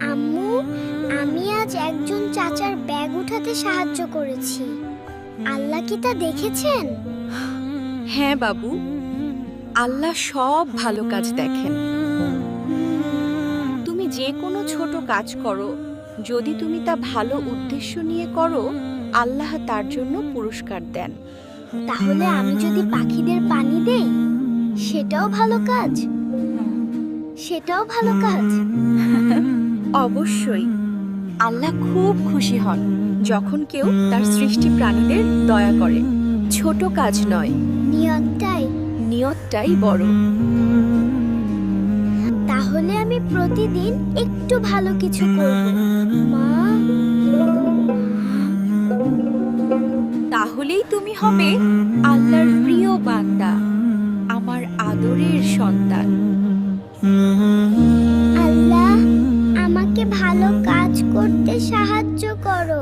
আম্মু আমি আজ একজন চাচার ব্যাগ উঠাতে সাহায্য করেছি। আল্লাহ কি তা দেখেছেন? হ্যাঁ বাবু আল্লাহ সব ভালো কাজ দেখেন। তুমি যে কোনো ছোট কাজ করো যদি তুমি তা ভালো উদ্দেশ্য নিয়ে করো আল্লাহ তার জন্য পুরস্কার দেন। তাহলে আমি যদি পাখিদের পানি দেই সেটাও ভালো কাজ? সেটাও ভালো কাজ? অবশ্যই। আল্লাহ খুব খুশি হন যখন কেউ তার সৃষ্টি প্রাণীদের দয়া করে। ছোট কাজ নয় নিয়তটাই। নিয়তটাই বড়। তাহলে আমি প্রতিদিন একটু ভালো কিছু করব। মা। তাহলেই তুমি হবে আল্লাহর প্রিয় বান্দা আমার আদরের সন্তান। করতে সাহায্য করো।